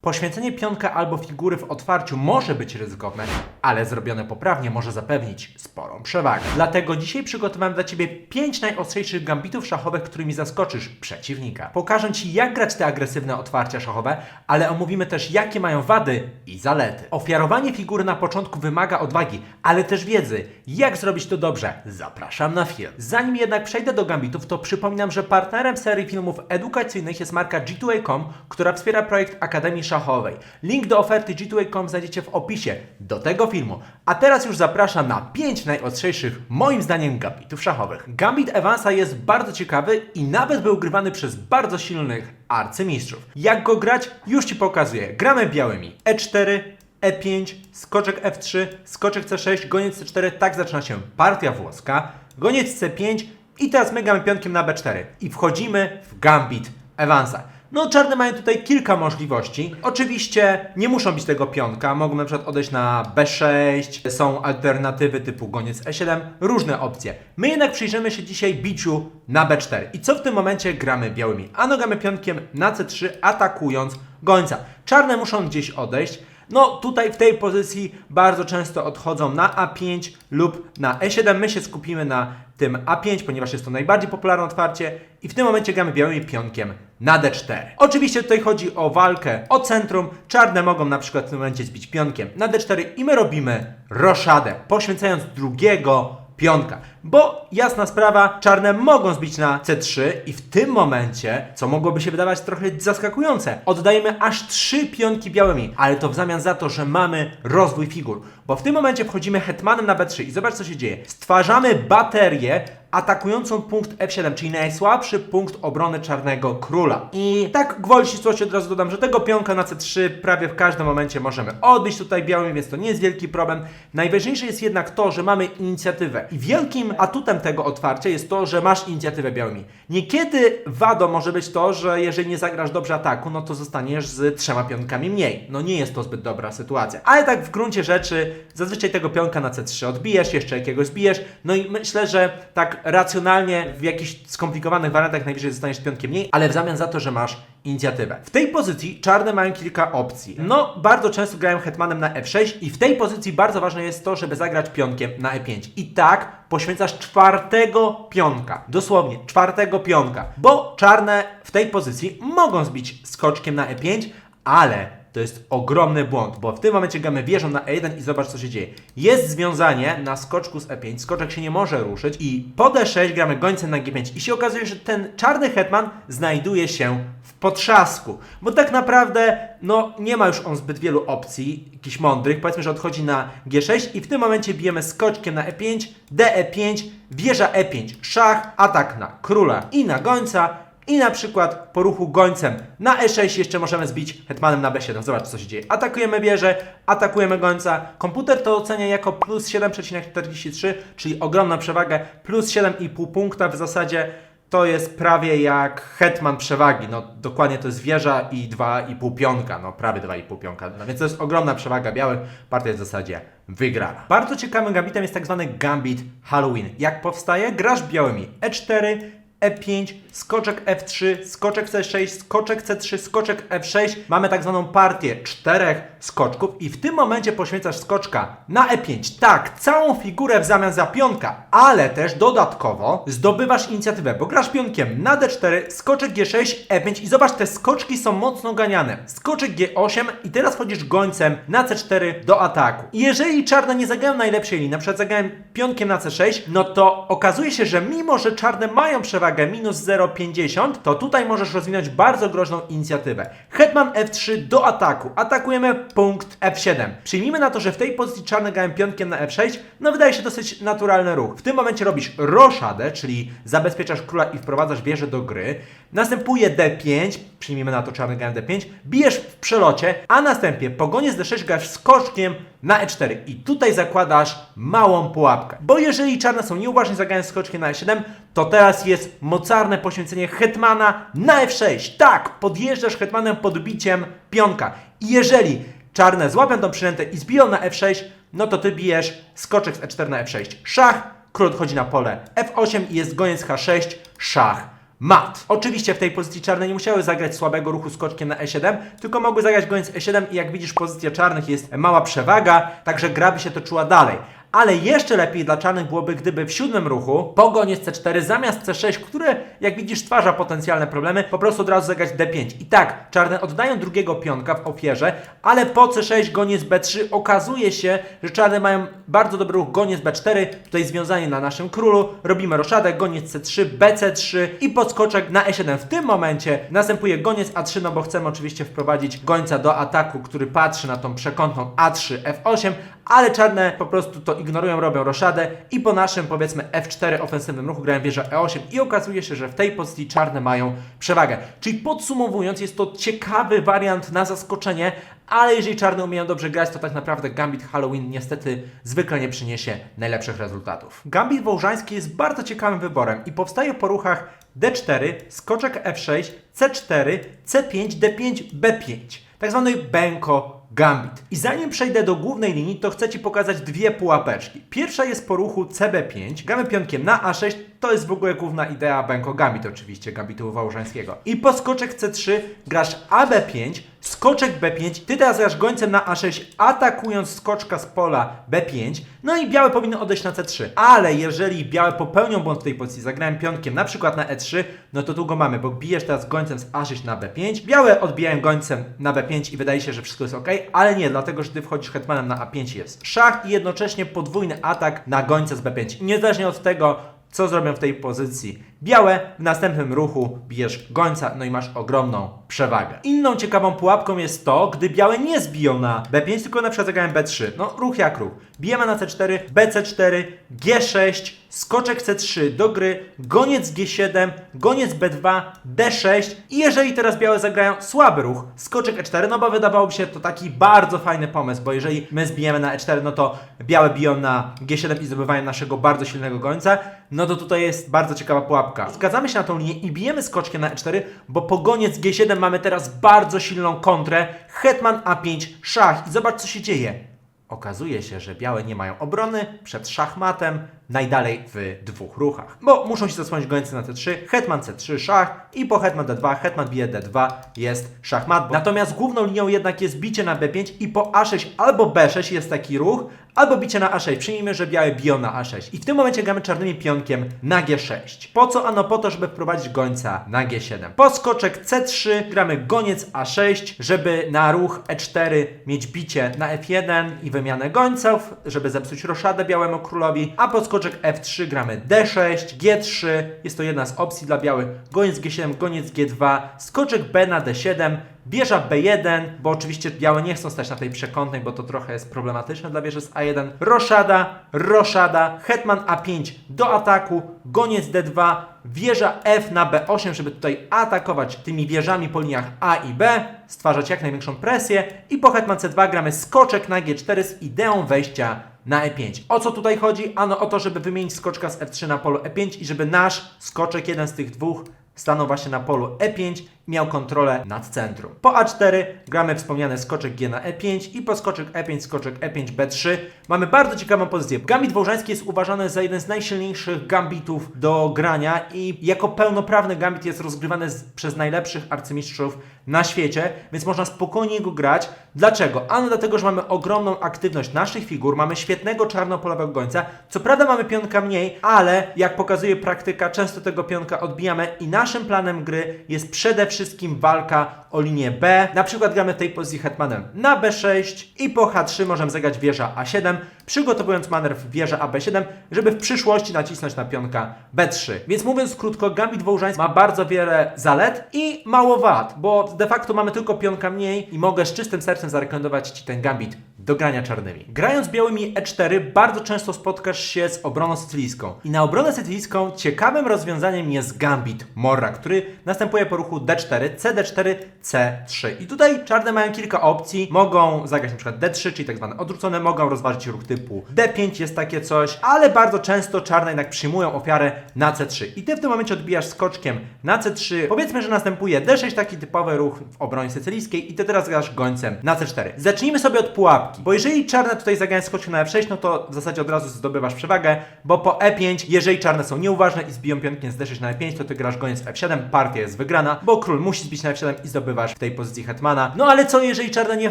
Poświęcenie pionka albo figury w otwarciu może być ryzykowne, ale zrobione poprawnie może zapewnić sporą przewagę. Dlatego dzisiaj przygotowałem dla Ciebie 5 najostrzejszych gambitów szachowych, którymi zaskoczysz przeciwnika. Pokażę Ci, jak grać te agresywne otwarcia szachowe, ale omówimy też, jakie mają wady i zalety. Ofiarowanie figury na początku wymaga odwagi, ale też wiedzy. Jak zrobić to dobrze? Zapraszam na film. Zanim jednak przejdę do gambitów, to przypominam, że partnerem serii filmów edukacyjnych jest marka G2A.com, która wspiera projekt Akademii Szachowej. Link do oferty G2A.com znajdziecie w opisie do tego filmu. A teraz już zapraszam na 5 najostrzejszych, moim zdaniem, gambitów szachowych. Gambit Evansa jest bardzo ciekawy i nawet był grywany przez bardzo silnych arcymistrzów. Jak go grać? Już Ci pokazuję. Gramy białymi. E E4, E5, skoczek F3, skoczek C6, goniec C4, tak zaczyna się partia włoska, goniec C5 i teraz my gramy pionkiem na B4 i wchodzimy w gambit Evansa. No, czarne mają tutaj kilka możliwości. Oczywiście nie muszą być tego pionka, mogą na przykład odejść na B6, są alternatywy typu goniec E7, różne opcje. My jednak przyjrzymy się dzisiaj biciu na B4. I co w tym momencie gramy białymi? Ano gramy pionkiem na C3, atakując gońca. Czarne muszą gdzieś odejść. No tutaj w tej pozycji bardzo często odchodzą na A5 lub na E7. My się skupimy na tym A5, ponieważ jest to najbardziej popularne otwarcie i w tym momencie gramy białymi pionkiem na D4. Oczywiście tutaj chodzi o walkę o centrum. Czarne mogą na przykład w tym momencie zbić pionkiem na D4 i my robimy roszadę, poświęcając drugiego pionka. Bo jasna sprawa, czarne mogą zbić na C3 i w tym momencie, co mogłoby się wydawać trochę zaskakujące, oddajemy aż trzy pionki białymi, ale to w zamian za to, że mamy rozwój figur. Bo w tym momencie wchodzimy hetmanem na B3 i zobacz co się dzieje. Stwarzamy baterię atakującą punkt F7, czyli najsłabszy punkt obrony czarnego króla. I tak gwoli ścisłości od razu dodam, że tego pionka na C3 prawie w każdym momencie możemy odbić tutaj białymi, więc to nie jest wielki problem. Najważniejsze jest jednak to, że mamy inicjatywę. I wielkim atutem tego otwarcia jest to, że masz inicjatywę białymi. Niekiedy wadą może być to, że jeżeli nie zagrasz dobrze ataku, no to zostaniesz z trzema pionkami mniej. No nie jest to zbyt dobra sytuacja. Ale tak w gruncie rzeczy zazwyczaj tego pionka na C3 odbijesz, jeszcze jakiegoś zbijesz. No i myślę, że tak racjonalnie w jakichś skomplikowanych wariantach najwyżej zostaniesz pionkiem mniej, ale w zamian za to, że masz inicjatywę. W tej pozycji czarne mają kilka opcji. No, bardzo często grają hetmanem na F6 i w tej pozycji bardzo ważne jest to, żeby zagrać pionkiem na E5. I tak poświęcasz czwartego pionka. Dosłownie, czwartego pionka. Bo czarne w tej pozycji mogą zbić skoczkiem na E5, ale to jest ogromny błąd, bo w tym momencie gramy wieżą na E1 i zobacz co się dzieje. Jest związanie na skoczku z E5, skoczek się nie może ruszyć i po D6 gramy gońcem na G5 i się okazuje, że ten czarny hetman znajduje się w potrzasku, bo tak naprawdę no nie ma już on zbyt wielu opcji, jakichś mądrych, powiedzmy, że odchodzi na G6 i w tym momencie bijemy skoczkiem na E5, DE5, wieża E5, szach, atak na króla i na gońca, i na przykład po ruchu gońcem na E6 jeszcze możemy zbić hetmanem na B7. Zobacz co się dzieje. Atakujemy wieżę, atakujemy gońca. Komputer to ocenia jako plus 7,43, czyli ogromna przewagę. Plus 7,5 punkta w zasadzie to jest prawie jak hetman przewagi. No dokładnie to jest wieża i 2,5 pionka. No prawie 2,5 pionka. No więc to jest ogromna przewaga białych. Partia jest w zasadzie wygrana. Bardzo ciekawym gambitem jest tak zwany gambit Halloween. Jak powstaje? Grasz białymi E4, E5, skoczek F3, skoczek C6, skoczek C3, skoczek F6. Mamy tak zwaną partię czterech skoczków i w tym momencie poświęcasz skoczka na E5. Tak, całą figurę w zamian za pionka, ale też dodatkowo zdobywasz inicjatywę, bo grasz pionkiem na D4, skoczek G6, E5 i zobacz, te skoczki są mocno ganiane. Skoczek G8 i teraz wchodzisz gońcem na C4 do ataku. I jeżeli czarne nie zagrają najlepszej linii, na przykład zagrałem pionkiem na C6, no to okazuje się, że mimo, że czarne mają przewagę minus 0,50, to tutaj możesz rozwinąć bardzo groźną inicjatywę. Hetman F3 do ataku. Atakujemy punkt F7. Przyjmijmy na to, że w tej pozycji czarne grałem pionkiem na F6, no wydaje się dosyć naturalny ruch. W tym momencie robisz roszadę, czyli zabezpieczasz króla i wprowadzasz wieżę do gry. Następuje D5, przyjmijmy na to czarny grałem D5, bijesz w przelocie, a następnie po gonie z D6 grasz skoczkiem na E4 i tutaj zakładasz małą pułapkę. Bo jeżeli czarne są nieuważnie zagrane skoczkiem na E7, to teraz jest mocarne poświęcenie hetmana na F6. Tak, podjeżdżasz hetmanem podbiciem pionka. I jeżeli czarne złapią tą przynętę i zbiją na F6, no to ty bijesz skoczek z E4 na F6. Szach, król odchodzi na pole F8 i jest goniec H6, szach mat. Oczywiście w tej pozycji czarne nie musiały zagrać słabego ruchu skoczkiem na e7, tylko mogły zagrać goniec e7 i jak widzisz pozycja czarnych jest mała przewaga, także gra by się toczyła dalej. Ale jeszcze lepiej dla czarnych byłoby, gdyby w siódmym ruchu po goniec C4 zamiast C6, które jak widzisz stwarza potencjalne problemy, po prostu od razu zagrać D5. I tak, czarne oddają drugiego pionka w ofierze, ale po C6 goniec B3 okazuje się, że czarne mają bardzo dobry ruch goniec B4, tutaj związanie na naszym królu, robimy roszadę, goniec C3, BC3 i podskoczek na E7. W tym momencie następuje goniec A3, no bo chcemy oczywiście wprowadzić gońca do ataku, który patrzy na tą przekątną A3, F8, ale czarne po prostu to ignorują, robią roszadę i po naszym powiedzmy F4 ofensywnym ruchu grają wieżę E8 i okazuje się, że w tej pozycji czarne mają przewagę. Czyli podsumowując, jest to ciekawy wariant na zaskoczenie, ale jeżeli czarne umieją dobrze grać, to tak naprawdę Gambit Halloween niestety zwykle nie przyniesie najlepszych rezultatów. Gambit Wołżański jest bardzo ciekawym wyborem i powstaje po ruchach D4, skoczek F6, C4, C5, D5, B5. Tak zwany Benko Gambit. I zanim przejdę do głównej linii, to chcę Ci pokazać dwie pułapeczki. Pierwsza jest po ruchu CB5, gramy pionkiem na A6, to jest w ogóle główna idea Benko Gambit oczywiście, Gambitu Wołżańskiego. I po skoczek C3 grasz AB5, skoczek B5, Ty teraz grasz gońcem na A6, atakując skoczka z pola B5, no i białe powinny odejść na C3. Ale jeżeli białe popełnią błąd w tej pozycji, zagrałem pionkiem na przykład na E3, no to tu go mamy, bo bijesz teraz gońcem z A6 na B5, białe odbijają gońcem na B5 i wydaje się, że wszystko jest ok, ale nie, dlatego że Ty wchodzisz hetmanem na A5 jest szach i jednocześnie podwójny atak na gońca z B5. Niezależnie od tego, co zrobią w tej pozycji. Białe w następnym ruchu bijesz gońca, no i masz ogromną przewagę. Inną ciekawą pułapką jest to, gdy białe nie zbiją na B5, tylko na przykład zagrają B3. No ruch jak ruch. Bijemy na C4, BC4, G6, skoczek C3 do gry, goniec G7, goniec B2, D6 i jeżeli teraz białe zagrają słaby ruch, skoczek E4, no bo wydawałoby się to taki bardzo fajny pomysł, bo jeżeli my zbijemy na E4, no to białe biją na G7 i zdobywają naszego bardzo silnego gońca, no to tutaj jest bardzo ciekawa pułapka. Zgadzamy się na tą linię i bijemy skoczkiem na E4, bo po goniec G7 mamy teraz bardzo silną kontrę, hetman A5, szach i zobacz co się dzieje. Okazuje się, że białe nie mają obrony przed szachmatem najdalej w dwóch ruchach. Bo muszą się zasłonić gońcy na C3, hetman C3, szach i po hetman D2, hetman bije D2 jest szachmat. Natomiast główną linią jednak jest bicie na B5 i po A6 albo B6 jest taki ruch, albo bicie na A6. Przyjmijmy, że białe biją na A6. I w tym momencie gramy czarnymi pionkiem na G6. Po co? Ano po to, żeby wprowadzić gońca na G7. Po skoczek C3 gramy goniec A6, żeby na ruch E4 mieć bicie na F1 i wymianę gońców, żeby zepsuć roszadę białemu królowi, a po skoczek F3 gramy D6, G3, jest to jedna z opcji dla białych, goniec G7, goniec G2, skoczek B na D7, Wieża B1, bo oczywiście białe nie chcą stać na tej przekątnej, bo to trochę jest problematyczne dla wieży z A1. Roszada, roszada, hetman A5 do ataku, goniec D2, wieża F na B8, żeby tutaj atakować tymi wieżami po liniach A i B, stwarzać jak największą presję i po hetman C2 gramy skoczek na G4 z ideą wejścia na E5. O co tutaj chodzi? Ano o to, żeby wymienić skoczka z F3 na polu E5 i żeby nasz skoczek, jeden z tych dwóch, stanął właśnie na polu E5 i miał kontrolę nad centrum. Po A4 gramy wspomniany skoczek G na E5 i po skoczek E5, skoczek E5, B3 mamy bardzo ciekawą pozycję. Gambit wołżański jest uważany za jeden z najsilniejszych gambitów do grania i jako pełnoprawny gambit jest rozgrywany przez najlepszych arcymistrzów na świecie, więc można spokojnie go grać. Dlaczego? Ano dlatego, że mamy ogromną aktywność naszych figur, mamy świetnego czarnopolowego gońca. Co prawda mamy pionka mniej, ale jak pokazuje praktyka, często tego pionka odbijamy i naszym planem gry jest przede wszystkim walka o linię B. Na przykład gramy w tej pozycji hetmanem na B6 i po H3 możemy zagrać wieża A7, przygotowując manewr wieża AB7, żeby w przyszłości nacisnąć na pionka B3. Więc mówiąc krótko, Gambit Wołżański ma bardzo wiele zalet i mało wad, bo de facto mamy tylko pionka mniej i mogę z czystym sercem zarekomendować Ci ten Gambit do grania czarnymi. Grając białymi E4 bardzo często spotkasz się z obroną sycylijską. I na obronę sycylijską ciekawym rozwiązaniem jest Gambit Morra, który następuje po ruchu D4, CD4, C3. I tutaj czarne mają kilka opcji. Mogą zagrać przykład D3, czyli tak zwane odwrócone, mogą rozważyć ruch typu D5, jest takie coś, ale bardzo często czarne jednak przyjmują ofiarę na C3. I ty w tym momencie odbijasz skoczkiem na C3. Powiedzmy, że następuje D6, taki typowy ruch w obronie sycylijskiej i ty teraz grasz gońcem na C4. Zacznijmy sobie od pułapki. Bo jeżeli czarne tutaj zagrają skoczkiem na F6, no to w zasadzie od razu zdobywasz przewagę, bo po E5, jeżeli czarne są nieuważne i zbiją pionkiem z D6 na E5, to ty grasz goniec F7, partia jest wygrana, bo król musi zbić na F7 i zdobywasz w tej pozycji hetmana. No ale co jeżeli czarne nie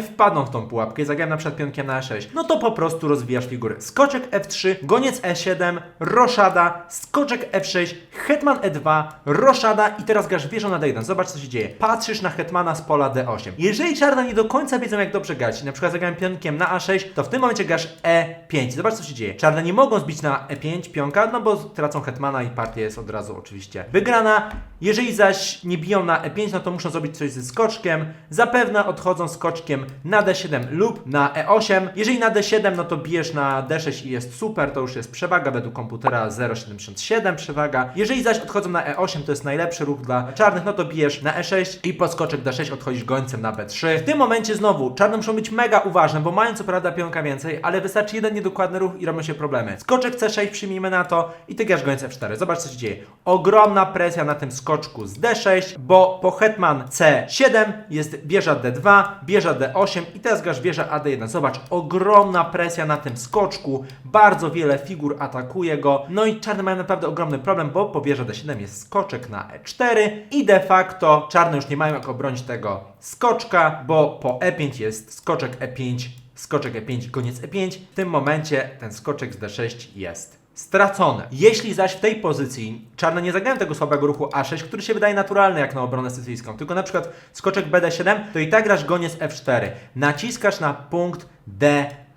wpadną w tą pułapkę i zagrają na przykład pionkiem na E6? No to po prostu rozwijasz figury. Skoczek F3, goniec E7, roszada, skoczek F6, hetman E2, roszada i teraz grasz wieżą na D1. Zobacz co się dzieje. Patrzysz na hetmana z pola D8. Jeżeli czarne nie do końca wiedzą jak dobrze grać, na przykład zagrają pionkiem na A6, to w tym momencie grasz E5. Zobacz co się dzieje. Czarne nie mogą zbić na E5 pionka, no bo tracą hetmana i partia jest od razu oczywiście wygrana. Jeżeli zaś nie biją na E5, no to muszą zrobić coś ze skoczkiem. Zapewne odchodzą skoczkiem na D7 lub na E8. Jeżeli na D7, no to bijesz na D6 i jest super, to już jest przewaga według komputera 0,77 przewaga. Jeżeli zaś odchodzą na E8, to jest najlepszy ruch dla czarnych, no to bijesz na E6 i po skoczek D6 odchodzisz gońcem na B3. W tym momencie znowu czarne muszą być mega uważne, bo mają co prawda pionka więcej, ale wystarczy jeden niedokładny ruch i robią się problemy. Skoczek C6 przyjmijmy na to i ty grasz gońcem F4. Zobacz co się dzieje. Ogromna presja na tym skoczku z D6, bo po hetman C7 jest wieża D2, wieża D8 i teraz grasz wieża AD1. Zobacz, ogromna presja na tym skoczku, bardzo wiele figur atakuje go, no i czarne mają naprawdę ogromny problem, bo po wieża D7 jest skoczek na E4 i de facto czarne już nie mają jak obronić tego skoczka, bo po E5 jest skoczek E5, skoczek E5, koniec E5. W tym momencie ten skoczek z D6 jest stracone. Jeśli zaś w tej pozycji czarne nie zagrają tego słabego ruchu A6, który się wydaje naturalny jak na obronę sycylijską, tylko na przykład skoczek BD7, to i tak grasz goniec F4. Naciskasz na punkt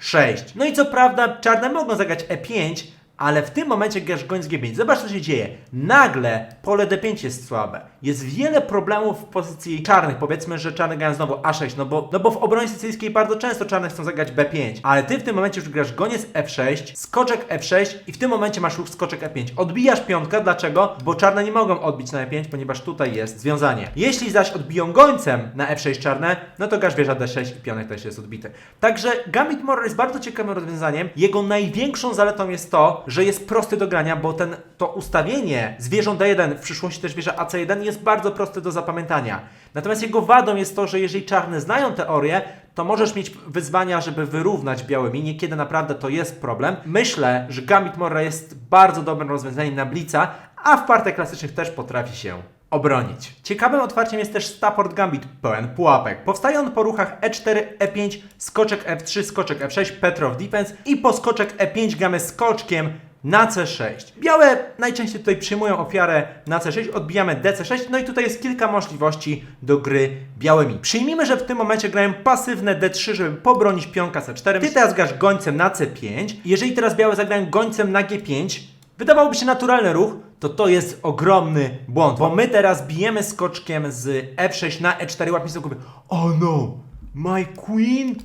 D6. No i co prawda czarne mogą zagrać E5, ale w tym momencie grasz goń z G5. Zobacz, co się dzieje. Nagle pole D5 jest słabe. Jest wiele problemów w pozycji czarnych. Powiedzmy, że czarny grają znowu A6, no bo, no bo w obronie sycylijskiej bardzo często czarne chcą zagrać B5. Ale ty w tym momencie już grasz goniec F6, skoczek F6 i w tym momencie masz ruch skoczek E5. Odbijasz piątkę, dlaczego? Bo czarne nie mogą odbić na E5, ponieważ tutaj jest związanie. Jeśli zaś odbiją gońcem na F6 czarne, no to grasz wieża D6 i pionek też jest odbity. Także Gambit Morra jest bardzo ciekawym rozwiązaniem. Jego największą zaletą jest to, że jest prosty do grania, bo ten, to ustawienie z wieżą D1, w przyszłości też wieża AC1 jest bardzo proste do zapamiętania. Natomiast jego wadą jest to, że jeżeli czarne znają teorię, to możesz mieć wyzwania, żeby wyrównać białymi. Niekiedy naprawdę to jest problem. Myślę, że Gambit Morra jest bardzo dobrym rozwiązaniem na Blitza, a w partiach klasycznych też potrafi się obronić. Ciekawym otwarciem jest też Stafford Gambit pełen pułapek. Powstaje on po ruchach E E4, E5, skoczek F3, skoczek F6, Petrow Defense i po skoczek E5 gramy skoczkiem na C6. Białe najczęściej tutaj przyjmują ofiarę na C6, odbijamy DC6, no i tutaj jest kilka możliwości do gry białymi. Przyjmijmy, że w tym momencie grają pasywne D3, żeby pobronić pionka C4. Ty teraz grasz gońcem na C5. Jeżeli teraz białe zagrają gońcem na G5, wydawałoby się naturalny ruch, to to jest ogromny błąd, bo my teraz bijemy skoczkiem z F6 na E4, łapiemy sobie oh no, my queen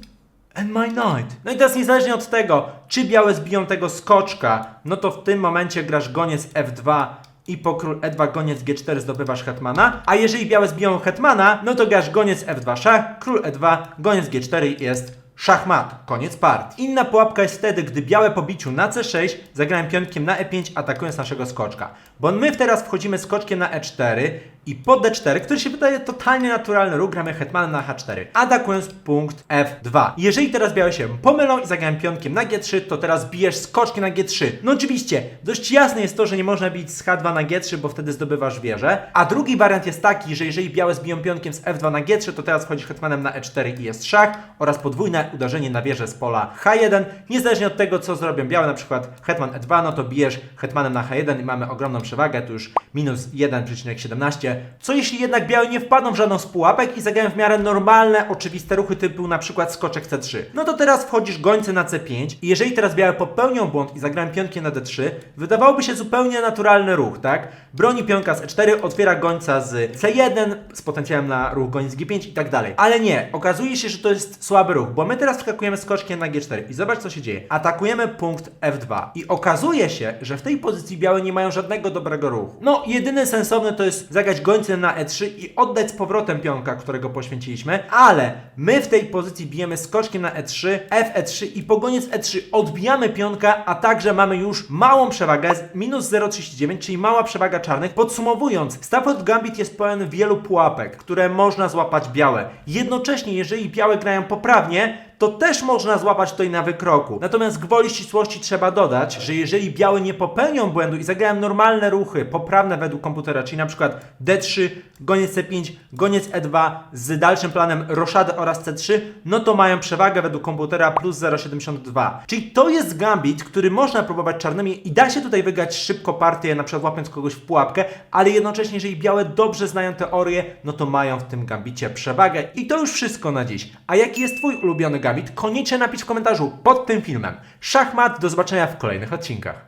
and my knight. No i teraz niezależnie od tego, czy białe zbiją tego skoczka, no to w tym momencie grasz goniec F2 i po król E2 goniec G4 zdobywasz hetmana, a jeżeli białe zbiją hetmana, no to grasz goniec F2 szach, król E2, goniec G4 i jest szachmat, koniec partii. Inna pułapka jest wtedy, gdy białe po biciu na C6 zagrają pionkiem na E5 atakując naszego skoczka. Bo my teraz wchodzimy skoczkiem na E4 i po D4, który się wydaje totalnie naturalny ruch, gramy hetmanem na H4, atakując punkt F2. Jeżeli teraz białe się pomylą i zagrają pionkiem na G3, to teraz bijesz skoczkiem na G3. No oczywiście, dość jasne jest to, że nie można bić z H2 na G3, bo wtedy zdobywasz wieżę. A drugi wariant jest taki, że jeżeli białe zbiją pionkiem z F2 na G3, to teraz wchodzisz hetmanem na E4 i jest szach oraz podwójne uderzenie na wieżę z pola H1. Niezależnie od tego, co zrobią białe, na przykład hetman E2, no to bijesz hetmanem na H1 i mamy ogromną przewagę, tu już minus 1,17. Co jeśli jednak białe nie wpadną w żadną z pułapek i zagrają w miarę normalne, oczywiste ruchy typu na przykład skoczek C3? No to teraz wchodzisz gońce na C5 i jeżeli teraz białe popełnią błąd i zagrają pionkiem na D3, wydawałoby się zupełnie naturalny ruch, tak? Broni pionka z E4, otwiera gońca z C1 z potencjałem na ruch goniec G5 i tak dalej. Ale nie, okazuje się, że to jest słaby ruch, bo my teraz wskakujemy skoczkiem na G4 i zobacz co się dzieje. Atakujemy punkt F2 i okazuje się, że w tej pozycji białe nie mają żadnego dobrego ruchu. No, jedyny sensowny to jest zagrać gońcem na E3 i oddać z powrotem pionka, którego poświęciliśmy, ale my w tej pozycji bijemy skoczkiem na E3, F3 i po goniec E3 odbijamy pionka, a także mamy już małą przewagę z minus 0,39, czyli mała przewaga czarnych. Podsumowując, Stafford Gambit jest pełen wielu pułapek, które można złapać białe. Jednocześnie, jeżeli białe grają poprawnie, to też można złapać tutaj na wykroku. Natomiast gwoli ścisłości trzeba dodać, że jeżeli białe nie popełnią błędu i zagrają normalne ruchy, poprawne według komputera, czyli na przykład D3, goniec C5, goniec E2 z dalszym planem roszady oraz C3, no to mają przewagę według komputera plus 0,72. Czyli to jest gambit, który można próbować czarnymi i da się tutaj wygrać szybko partię, na przykład łapiąc kogoś w pułapkę, ale jednocześnie jeżeli białe dobrze znają teorię, no to mają w tym gambicie przewagę. I to już wszystko na dziś. A jaki jest Twój ulubiony gambit? Koniecznie napisz w komentarzu pod tym filmem. Szachmat, do zobaczenia w kolejnych odcinkach.